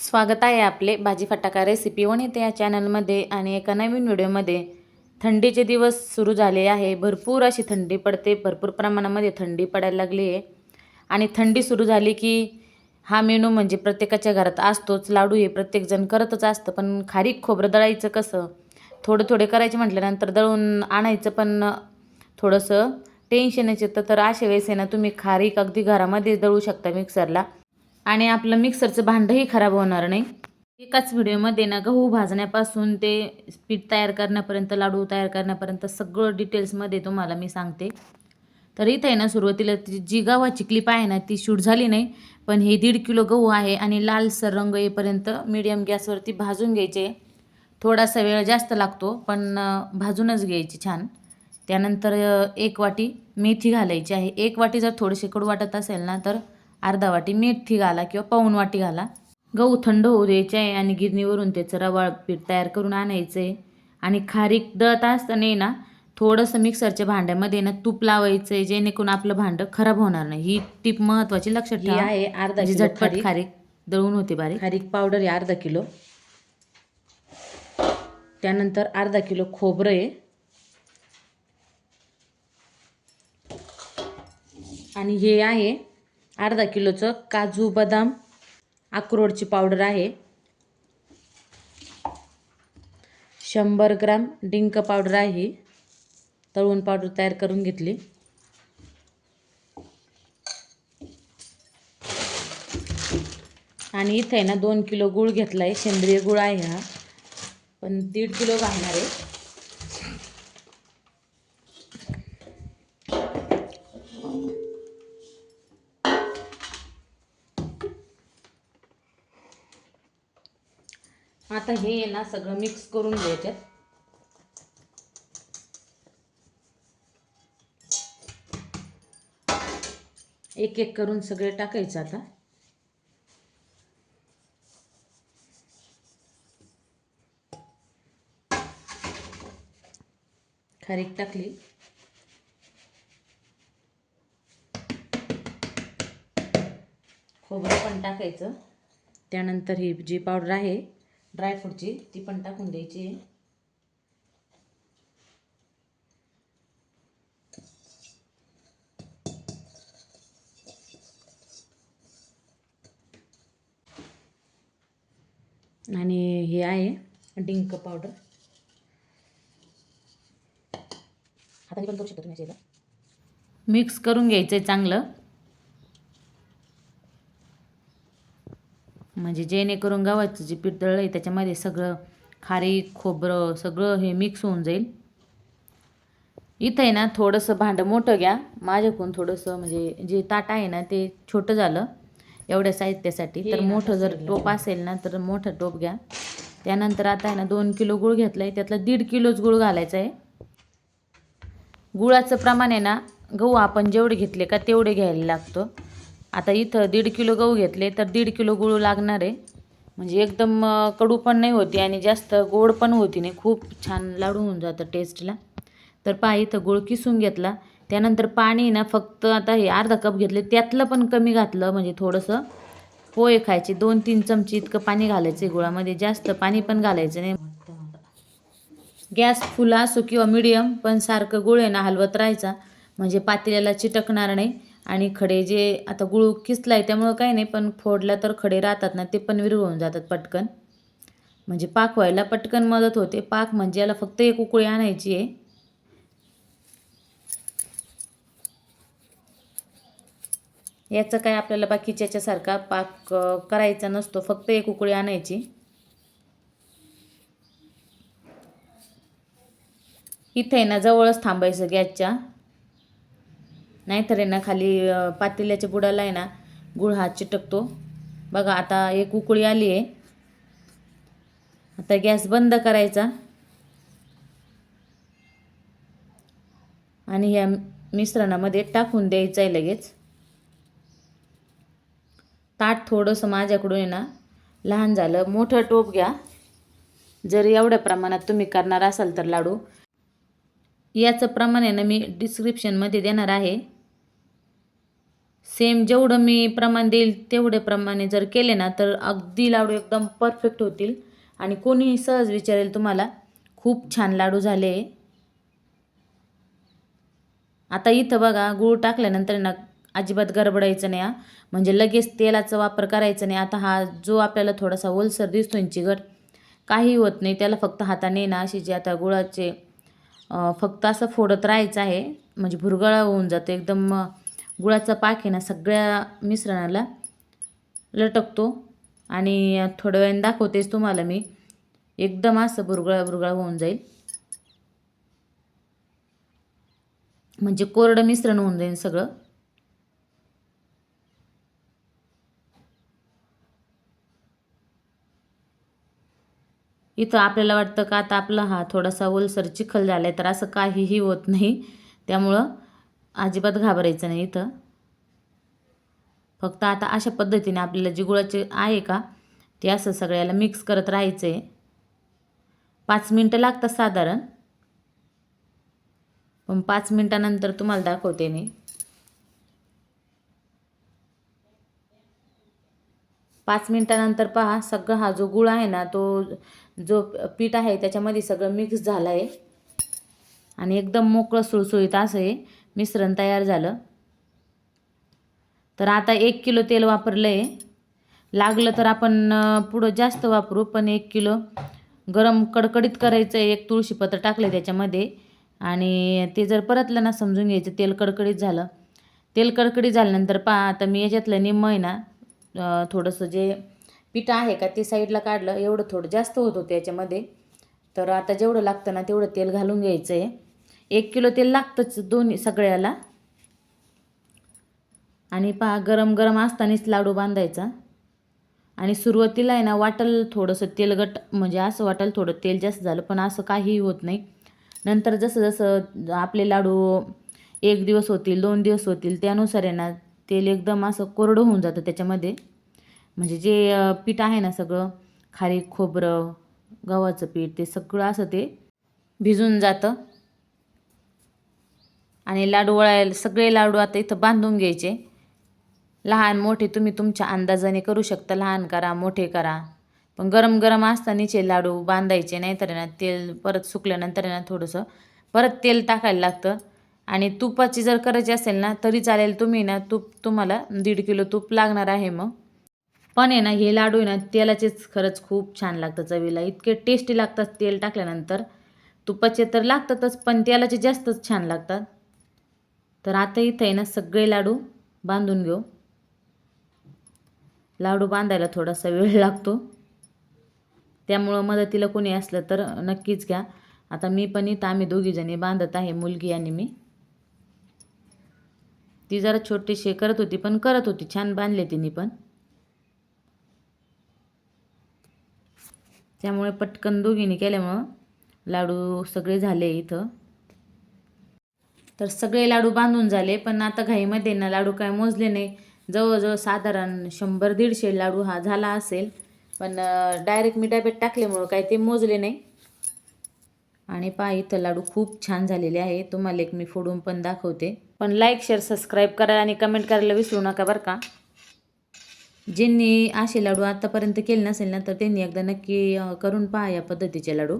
स्वागत आहे आपले भाजी फटाका रेसिपी वन येते या चॅनलमध्ये आणि एका नवीन व्हिडिओमध्ये. थंडीचे दिवस सुरू झाले आहे. भरपूर अशी थंडी पडते. भरपूर प्रमाणामध्ये थंडी पडायला लागली आहे. आणि थंडी सुरू झाली की हा मेनू म्हणजे प्रत्येकाच्या घरात असतोच. लाडू हे प्रत्येकजण करतच असतं. पण खारीक खोबरं दळायचं कसं? थोडं थोडे करायचे म्हटल्यानंतर दळून आणायचं पण थोडंसं टेन्शनच येतं तर अशा वेळेस आहे ना तुम्ही खारीक अगदी घरामध्ये दळू शकता मिक्सरला आणि आपलं मिक्सरचं भांडंही खराब होणार नाही. एकाच व्हिडिओमध्ये ना गहू भाजण्यापासून ते पीठ तयार करण्यापर्यंत लाडू तयार करण्यापर्यंत सगळं डिटेल्समध्ये तुम्हाला मी सांगते. तर इथं आहे ना सुरुवातीला ती जी गव्हाची क्लिप आहे ना ती शूट झाली नाही पण हे दीड किलो गहू आहे आणि लालसर रंग येईपर्यंत मीडियम गॅसवरती भाजून घ्यायचे. थोडासा वेळ जास्त लागतो पण भाजूनच घ्यायची छान. त्यानंतर एक वाटी मेथी घालायची आहे. एक वाटी जर थोडेसे कडू वाटत असेल ना तर अर्धा वाटी मेथी घाला किंवा पाऊण वाटी घाला. गहू थंड होऊ द्यायचे आहे आणि गिरणीवरून त्याचं रवाळ पीठ तयार करून आणायचं. आहे आणि खारीक दळत असताना ना थोडंसं मिक्सरच्या भांड्यामध्ये ना तूप लावायचं आहे जेणेकरून आपलं भांडं खराब होणार नाही. ही टीप महत्त्वाची लक्षात ही ठेवा आहे अर्धा म्हणजे झटपट खारीक. खारीक दळून होते बारीक. खारीक पावडर आहे अर्धा किलो. त्यानंतर अर्धा किलो खोबरं आहे. आणि हे आहे अर्धा किलोचं काजू बदाम अक्रोडची पावडर आहे. शंभर ग्राम डिंक पावडर आहे. तळून पावडर तयार करून घेतली. आणि इथे आहे ना दोन किलो गूळ घेतला आहे सेंद्रिय गूळ आहे हा. पण दीड किलो घालणार आहे. आता हे आहे ना सगळं मिक्स करून घ्यायच्यात एक एक करून सगळे टाकायचं आता. खारीक टाकली. खोबरं पण टाकायचं. त्यानंतर ही जी पावडर आहे ड्रायफ्रूटची ती पण टाकून द्यायची. आहे आणि हे आहे डिंक पावडर. हाताने पण करू शकतो तुम्ही मिक्स करून घ्यायचं आहे चांगलं. म्हणजे जेणेकरून गव्हाचं जे पीठ दळलं आहे त्याच्यामध्ये सगळं खारीक खोबरं सगळं हे मिक्स होऊन जाईल. इथं आहे ना थोडंसं भांडं मोठं घ्या. माझ्याकडून थोडंसं म्हणजे जे ताट आहे ना ते छोटं झालं एवढ्या साहित्यासाठी. तर मोठं जर टोप असेल ना तर मोठं टोप घ्या. त्यानंतर आता आहे ना दोन किलो गूळ घेतला आहे त्यातला दीड किलोच गूळ घालायचा आहे गुळाचं प्रमाण आहे ना गहू आपण जेवढे घेतले का तेवढे घ्यायला लागतं. आता इथं दीड किलो गहू घेतले तर दीड किलो गुळ लागणार आहे. म्हणजे एकदम कडू पण नाही होती आणि जास्त गोड पण होती नाही. खूप छान लाडू होऊन जातं टेस्टला तर पहा इथं गुळ किसून घेतला. त्यानंतर पाणी ना फक्त आता हे अर्धा कप घेतले. त्यातलं पण कमी घातलं म्हणजे थोडंसं पोहे खायचे. दोन तीन चमचे इतकं पाणी घालायचं गुळामध्ये. जास्त पाणी पण घालायचं नाही. गॅस फुला असो किंवा मिडियम पण सारखं गुळ आहे ना हलवत राहायचा. म्हणजे पातेल्याला चिटकणार नाही. आणि खडे जे आता गुळ किसला आहे त्यामुळं काही नाही पण फोडला तर खडे राहतात ना ते पण विरघळून जातात पटकन. म्हणजे पाक व्हायला पटकन मदत होते. पाक म्हणजे याला फक्त एक उकळी आणायची आहे. याचं काय आपल्याला बाकीच्या याच्यासारखा पाक करायचा नसतो. फक्त एक उकळी आणायची. इथे आहे ना जवळच थांबायचं गॅसच्या. नाहीतर आहे ना खाली पातेल्याच्या बुडाला आहे ना गुळ हात चिटकतो. बघा आता एक उकळी आली आहे. आता गॅस बंद करायचा. आणि ह्या मिश्रणामध्ये टाकून द्यायचं आहे लगेच. ताट थोडंसं माझ्याकडून आहे ना लहान झालं. मोठं टोप घ्या. जर एवढ्या प्रमाणात तुम्ही करणार असाल तर लाडू. याचं प्रमाण आहे ना मी डिस्क्रिप्शनमध्ये देणार आहे. सेम जेवढं मी प्रमाण देईल तेवढे प्रमाणे जर केले ना तर अगदी लाडू एकदम परफेक्ट होतील. आणि कोणीही सहज विचारेल तुम्हाला खूप छान लाडू झाले. आता इथं बघा गूळ टाकल्यानंतर ना अजिबात गडबडायचं नाही हा. म्हणजे लगेच तेलाचा वापर करायचा नाही. आता हा जो आपल्याला थोडासा ओलसर दिसतो ना चिगट काही होत नाही. त्याला फक्त हाताने ना अशी जे आता गुळाचे फक्त असं फोडत राहायचं आहे. म्हणजे भुरगळा होऊन जातो. एकदम गुळाचा पाक आहे ना सगळ्या मिश्रणाला लटकतो. आणि थोड्या वेळाने दाखवतेच तुम्हाला मी. एकदम असं बुरगळा बुरगळा होऊन जाईल. म्हणजे कोरडं मिश्रण होऊन जाईल सगळं. इथं आपल्याला वाटतं का आता आपला हा थोडासा ओलसर चिखल झाला आहे तर असं काहीही होत नाही. त्यामुळं अजिबात घाबरायचं नाही इथं. फक्त आता अशा पद्धतीने आपल्याला जी गुळाचे आहे का ते असं सगळ्याला मिक्स करत राहायचं आहे पाच मिनटं लागतात साधारण. पण पाच मिनटानंतर तुम्हाला दाखवते मी. पाच मिनटानंतर पहा सगळं हा जो गुळ आहे ना तो जो पीठ आहे त्याच्यामध्ये सगळं मिक्स झालं आहे आणि एकदम मोकळं सुळसुळीत असं आहे. मिश्रण तयार झालं. तर आता एक किलो तेल वापरलं आहे लागलं तर आपण पुढं जास्त वापरू पण एक किलो. गरम कडकडीत करायचं आहे एक तुळशीपत्र टाकलं त्याच्यामध्ये. आणि ते जर परतलं ना समजून घ्यायचं तेल कडकडीत झालं. तेल कडकडीत झाल्यानंतर पहा आता मी याच्यातलं निम्म आहे ना थोडंसं जे पीठ आहे का ते साईडला काढलं. एवढं थोडं जास्त होत होतं याच्यामध्ये. तर आता जेवढं लागतं ना तेवढं तेल घालून घ्यायचं आहे एक किलो तेल लागतंच दोन्ही सगळ्याला. आणि पहा गरम गरम असतानाच लाडू बांधायचा. आणि सुरुवातीला आहे ना वाटल थोडंसं तेलगट म्हणजे असं वाटेल थोडं तेल जास्त झालं पण असं काहीही होत नाही. नंतर जसं जसं आपले लाडू एक दिवस होतील दोन दिवस होतील त्यानुसार आहे ना तेल एकदम असं कोरडं होऊन जातं त्याच्यामध्ये. म्हणजे जे पीठ आहे ना सगळं खारी खोबरं गव्हाचं पीठ ते सगळं असं ते भिजून जातं. आणि लाडू वळायला सगळे लाडू आता इथं बांधून घ्यायचे. लहान मोठे तुम्ही तुमच्या अंदाजाने करू शकता. लहान करा मोठे करा. पण गरम गरम असतानाचे लाडू बांधायचे नाहीतर ना तेल परत सुकल्यानंतर ना थोडंसं परत तेल टाकायला लागतं. आणि तुपाची जर करायची असेल ना तरी चालेल तुम्ही ना तूप तुम्हाला दीड किलो तूप लागणार आहे मग. पण आहे ना हे लाडू आहे ना तेलाचेच खरंच खूप छान लागतं चवीला. इतके टेस्टी लागतात तेल टाकल्यानंतर. तुपाचे तर लागतातच पण तेलाचे जास्तच छान लागतात. तर आता इथं आहे ना सगळे लाडू बांधून घेऊ. लाडू बांधायला थोडासा वेळ लागतो. त्यामुळं मदतीला कोणी असलं तर नक्कीच घ्या. आता मी पण इथं आम्ही दोघीजणी बांधत आहे मुलगी आणि मी. ती जरा छोटीशी करत होती पण करत होती. छान बांधले तिने पण. त्यामुळे पटकन दोघींनी केल्यामुळं लाडू सगळे झाले इथं. तर सगळे लाडू बांधून झाले पण आता घाईमध्ये ना लाडू काय मोजले नाही. जवळजवळ साधारण शंभर दीडशे लाडू हा झाला असेल. पण डायरेक्ट मी डब्यात टाकल्यामुळं काय ते मोजले नाही. आणि पहा इथं लाडू खूप छान झालेले आहे. तुम्हाला एक मी फोडून पण दाखवते. पण लाईक शेअर सबस्क्राईब करा आणि कमेंट करायला विसरू नका बरं का. ज्यांनी असे लाडू आत्तापर्यंत केले नसेल ना तर त्यांनी एकदा नक्की करून पहा या पद्धतीचे लाडू.